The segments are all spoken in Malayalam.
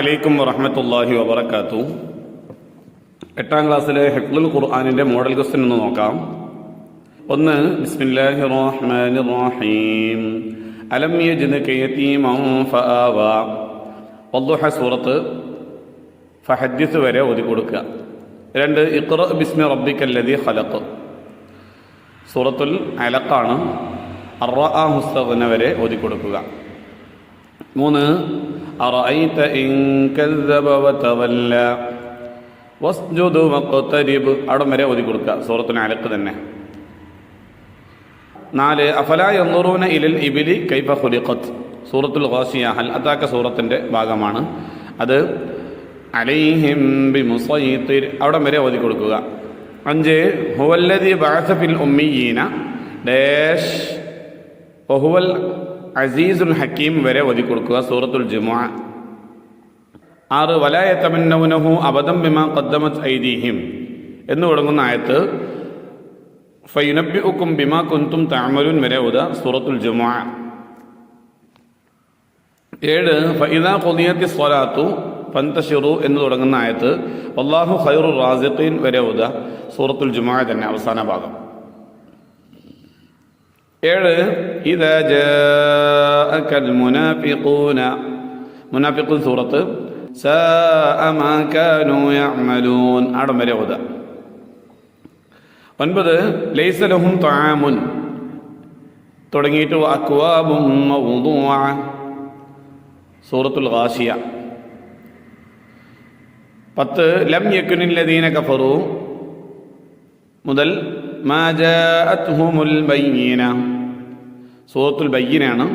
അലൈക്കും വറഹമത്തല്ലാഹി വബർക്കാത്തു എട്ടാം ക്ലാസ്സിലെ ഹെഫ്ലുൽ ഖുർആാനിന്റെ മോഡൽ ക്വസ്റ്റ്യൻ ഒന്ന് നോക്കാം. ഒന്ന് ബിസ്മില്ലാഹി റഹ്മാനി റഹീം. അലം വദ്ദുഹ സൂറത്ത് ഫഹദ്ദിസ് വരെ ഓതി കൊടുക്കുക. രണ്ട് ഇഖ്റ ബിസ്മി റബ്ബിക്കല്ലദീ ഖലഖ്. സൂറത്തുൽ അലഖാണ് അറ മുസ്തഗ്ന വരെ ഓതി കൊടുക്കുക. മൂന്ന് അറഅയ്ത ഇൻ കذب വതവല്ല വസ്ജുദു വഖ്തരിബ് അവിടം വരെ ഓതി കൊടുക്കുക. സൂറത്തുൽ അലഖ് തന്നെ. നാല് അഫല യൻദുറൂന ഇലിൽ ഇബിലി കൈഫ ഖുലിഖത്ത് സൂറത്തുൽ ഗാസിയ ഹൽ അതാക്ക സൂറത്തിന്റെ ഭാഗമാണ്. അത് അലൈഹിം ബി മുസൈത്തിർ അവിടം വരെ ഓതി കൊടുക്കുക. അഞ്ച് ഹുവല്ലദി ബഅസ ഫിൽ ഉമ്മിയീന. ഡേഷ് വഹുവൽ അസീസുൽ ഹക്കീം വരെ ഓതി കൊടുക്കുക സൂറത്തുൽ ജുമുഅ. ആറ് വലായത്തമന്നൗനഹു അബദം ബിമാ കദ്ദമത് ഐദീഹിം. എന്ന് തുടങ്ങുന്ന ആയത്ത് ഫൈനബ്ബിഉക്കും ബിമാ കുന്തും തഅമലുൻ വരെ ഉദ സൂറത്തുൽ ജുമുഅ. ഏഴ് ഫൈദ കൊതിയത്തി സ്വലാത്തു പന്തഷിറു എന്ന് തുടങ്ങുന്ന ആയത്ത് അള്ളാഹു ഖൈറു റാസിഖീൻ വരെ ഉദ സൂറത്തുൽ ജുമാ തന്നെ അവസാന ഭാഗം. ഏഴ്. ഇതാ ജാഅകൽ മുനാഫിഖൂന. മുനാഫിഖൂൻ സൂറത്ത്. ആടം വരെ ഓത. ഒൻപത്. ലൈസലഹും താമുൻ തുടങ്ങിയിട്ട് അക്വാബും സൂറത്തുൽ ഗാശിയ പത്ത്. ലം യക്കുനില്ലദീന കഫറു. മുതൽ സൂറത്തുൽ ബയ്യനാണ്.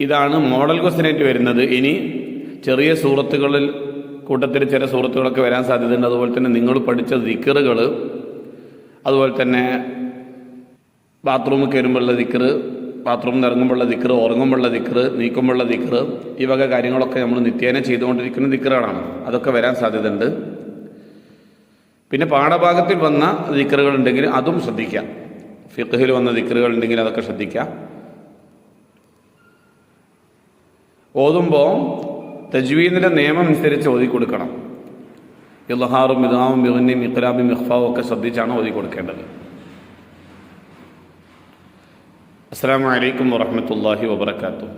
ഇതാണ് മോഡൽ ക്വസ്റ്റ്യനായിട്ട് വരുന്നത്. ഇനി ചെറിയ സൂറത്തുകളിൽ കൂട്ടത്തിൽ ചില സൂറത്തുകളൊക്കെ വരാൻ സാധ്യതയുണ്ട്. അതുപോലെ തന്നെ നിങ്ങൾ പഠിച്ച ദിക്കറുകൾ അതുപോലെ തന്നെ ബാത്റൂമിൽ കയറുമ്പോഴുള്ള ദിക്കറ് ബാത്റൂമിൽ നിന്ന് ഇറങ്ങുമ്പോഴുള്ള ദിക്കറ് ഉറങ്ങുമ്പോഴുള്ള ദിക്കറ് നീക്കുമ്പോഴുള്ള ദിക്കറ് ഈ വക കാര്യങ്ങളൊക്കെ നമ്മൾ നിത്യേന ചെയ്തുകൊണ്ടിരിക്കുന്ന ദിക്കറുകളാണ് അതൊക്കെ വരാൻ സാധ്യതയുണ്ട്. പിന്നെ പാഠഭാഗത്തിൽ വന്ന ദിക്കറുകൾ ഉണ്ടെങ്കിൽ അതും ശ്രദ്ധിക്കാം ഫിഖഹിൽ വന്ന ദിക്കറുകൾ ഉണ്ടെങ്കിൽ അതൊക്കെ ശ്രദ്ധിക്കാം ഓതുമ്പോൾ തജ്വീദിന്റെ നിയമം അനുസരിച്ച് ഓതി കൊടുക്കണം. ഇലഹാറും മിതാവും മിഹുന്നിയും ഇഖ്ലാബും ഇഖ്ഫാവും ഒക്കെ ശ്രദ്ധിച്ചാണ് ഓതി കൊടുക്കേണ്ടത്. അസ്സാം വലൈക്കും വാഹമത്തല്ലാഹി വാബർക്കാത്തു